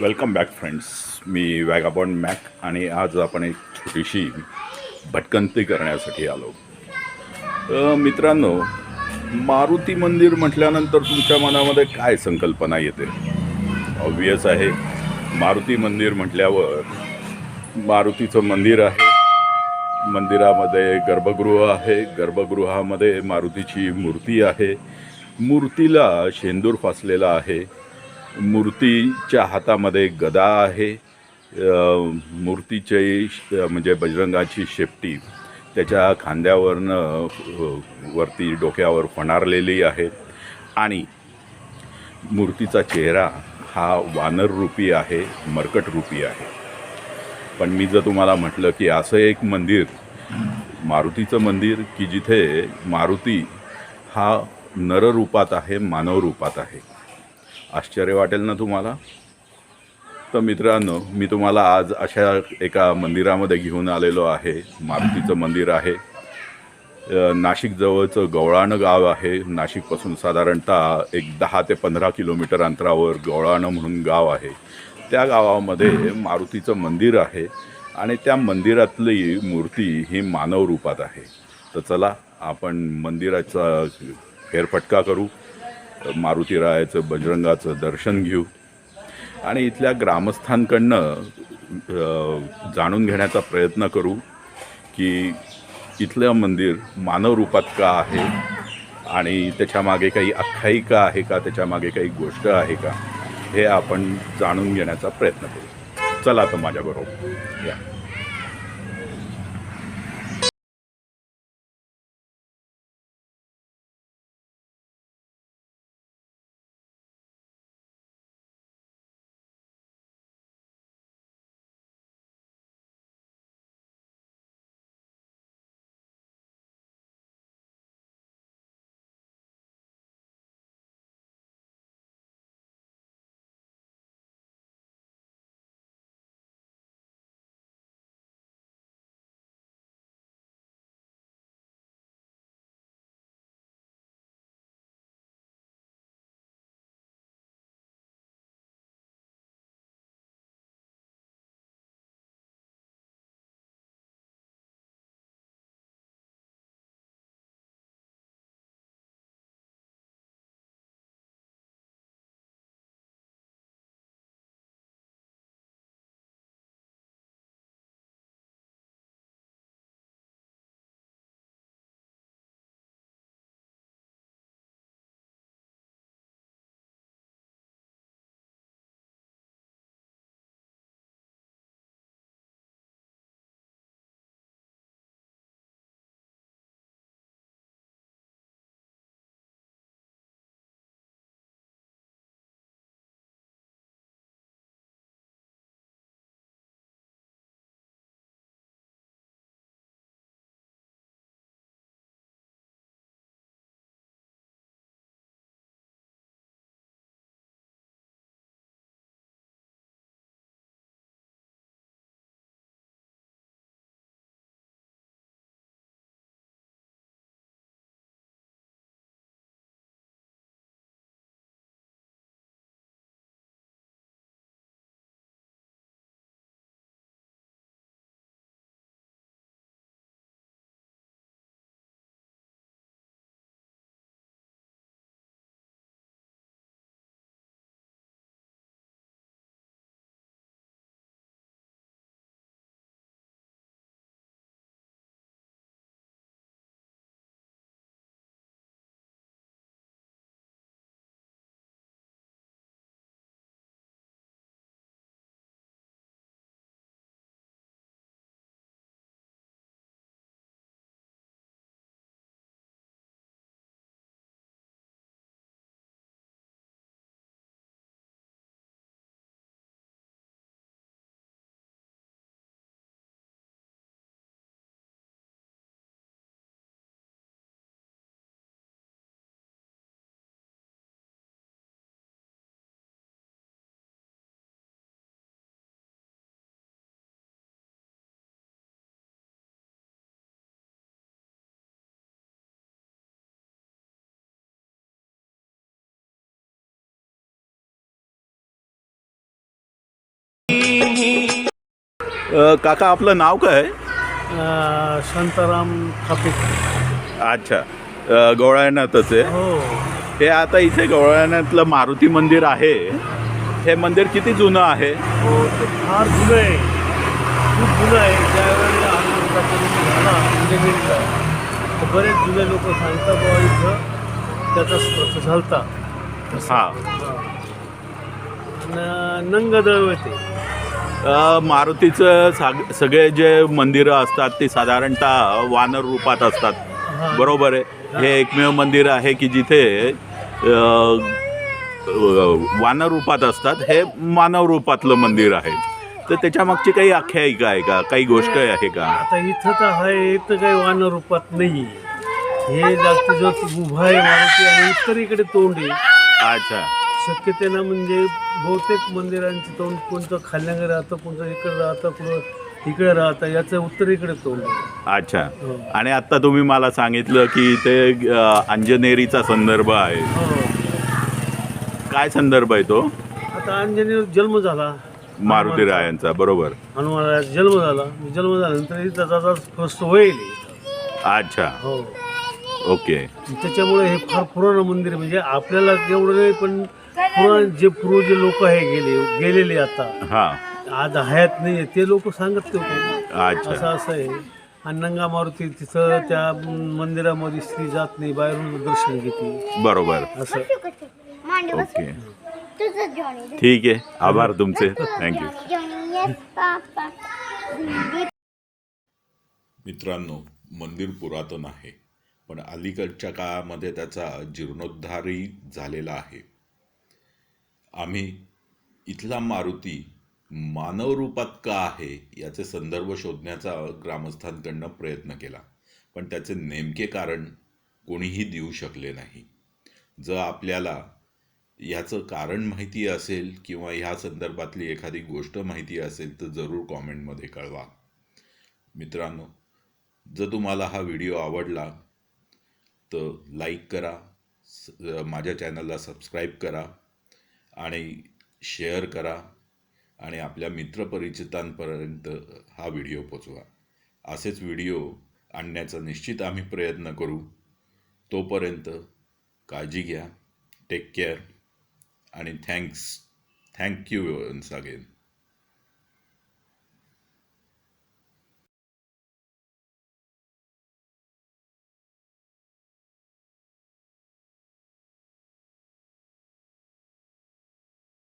Welcome back friends मी vagabond Mac आणि आज आपण एक छोटीशी भटकंती करण्यासाठी आलो. मित्रांनो मारुती मंदिर म्हटल्यानंतर तुमच्या मनामध्ये काय संकल्पना येते? ऑब्वियस आहे मारुती मंदिर म्हटल्यावर मारुतीचं मंदिर आहे. मंदिरामध्ये गर्भगृह आहे. गर्भगृहामध्ये मारुतीची मूर्ती आहे. मूर्तीला शेंदूर फासलेला आहे. मूर्तीच्या हातामध्ये गदा आहे. अ, मूर्तीचे म्हणजे बजरंगाची शेपटी त्याच्या खांद्यावरनं वरती डोक्यावर फणारलेली आहे. आणि मूर्तीचा चेहरा हा वानररूपी आहे मरकटरूपी आहे. पण मी जर तुम्हाला म्हटलं की असं एक मंदिर मारुतीचं मंदिर की जिथे मारुती हा नररूपात आहे मानवरूपात आहे. आश्चर्य वाटेल ना तुम्हाला? तर मित्रांनो मी तुम्हाला आज अशा एका मंदिरामध्ये घेऊन आलेलो आहे. मारुतीचं मंदिर आहे. नाशिकजवळचं गवळाणं गाव आहे. नाशिकपासून साधारणतः एक दहा ते पंधरा किलोमीटर अंतरावर गवळाणं म्हणून गाव आहे. त्या गावामध्ये मारुतीचं मंदिर आहे आणि त्या मंदिरातली मूर्ती ही मानव रूपात आहे. तर चला आपण मंदिराचा फेरफटका करू. मारुतीरायाचं बजरंगाचं दर्शन घेऊ. आणि इथल्या ग्रामस्थांकडनं जाणून घेण्याचा प्रयत्न करू की इथलं मंदिर मानव रूपात का आहे? आणि त्याच्यामागे काही आख्यायिका आहे का? त्याच्यामागे काही गोष्ट आहे का? हे आपण जाणून घेण्याचा प्रयत्न करू. चला तर माझ्याबरोबर. या. अ, काका आपलं नाव काय अ, शांताराम थापे. अच्छा. अ, गवळाण्यातच आहे. हो. हे आता इथे गवळाण्यातलं मारुती मंदिर आहे. हे मंदिर किती जुनं आहे? हो ते फार जुनं आहे. खूप जुनं आहे. ज्यावेळेला झाला तर बरेच जुने लोक सांगतात बाबा इथं त्याचा स्पर्श झालता. हा. न- नंगदळ होते अ, मारुतीचं साग सगळे जे मंदिरं असतात ती साधारणतः वानर रूपात असतात. बरोबर आहे. हे एकमेव मंदिर आहे की जिथे वानर रूपात असतात. हे मानव रूपातलं मंदिर आहे. तर त्याच्या मागची काही आख्यायिका आहे का? काही गोष्ट आहे का? आता इथं तर आहे तर काही वानर रूपात नाही हे जागती जो उभा आहे मारुती आणि उत्तरेकडे तोंड आहे. अच्छा. शक्यतेनं म्हणजे बहुतेक मंदिरांची तोंड कोणतं खाल्ल्याकडे राहतं कोणतं इकडे राहतं कुठं इकडे राहतं याचं उत्तरेकडे तोंड. आहे. अच्छा. हो. आणि आत्ता तुम्ही मला सांगितलं की ते अ, अंजनेरीचा संदर्भ आहे. हो. काय संदर्भ आहे तो? आता अंजनी जन्म झाला. मारुती रायांचा बरोबर. हनुमानाचा जन्म झाला. जन्म झाल्यानंतर त्याचा फर्स्ट होईल. अच्छा. हो. ओके. त्याच्यामुळे हे फार पुराणं मंदिर आहे. म्हणजे आपल्याला एवढं नाही पण पुराण जे पूर्व जे लोक आहे गेले गेलेले आता हा. आज हयात नाही ते लोक सांगत होते. अच्छा. असं असं आहे. आणि नंगा मारुती तिथं त्या मंदिरामध्ये स्त्री जात नाही बाहेरून दर्शन घेते. बरोबर. असं. ओके. ठीक आहे. आभार तुमचे. थँक्यू मित्रांनो मंदिर पुरातन आहे पण अलीकडच्या काळामध्ये त्याचा जीर्णोद्धारही झालेला आहे. आम्ही इथला मारुती मानव रूपात का आहे याचे संदर्भ शोधण्याचा ग्रामस्थांकडनं प्रयत्न केला. पण त्याचे नेमके कारण कोणीही देऊ शकले नाही. जर आपल्याला ह्याचं कारण माहिती असेल किंवा ह्या संदर्भातली एखादी गोष्ट माहिती असेल तर जरूर कॉमेंटमध्ये कळवा. मित्रांनो जर तुम्हाला हा व्हिडिओ आवडला तर लाईक करा स- माझ्या चॅनलला सबस्क्राईब करा. आणि शेअर करा आणि आपल्या मित्रपरिचितांपर्यंत हा व्हिडिओ पोचवा. असेच व्हिडिओ आणण्याचा निश्चित आम्ही प्रयत्न करू. तोपर्यंत काळजी घ्या टेक केअर आणि thanks thank you once again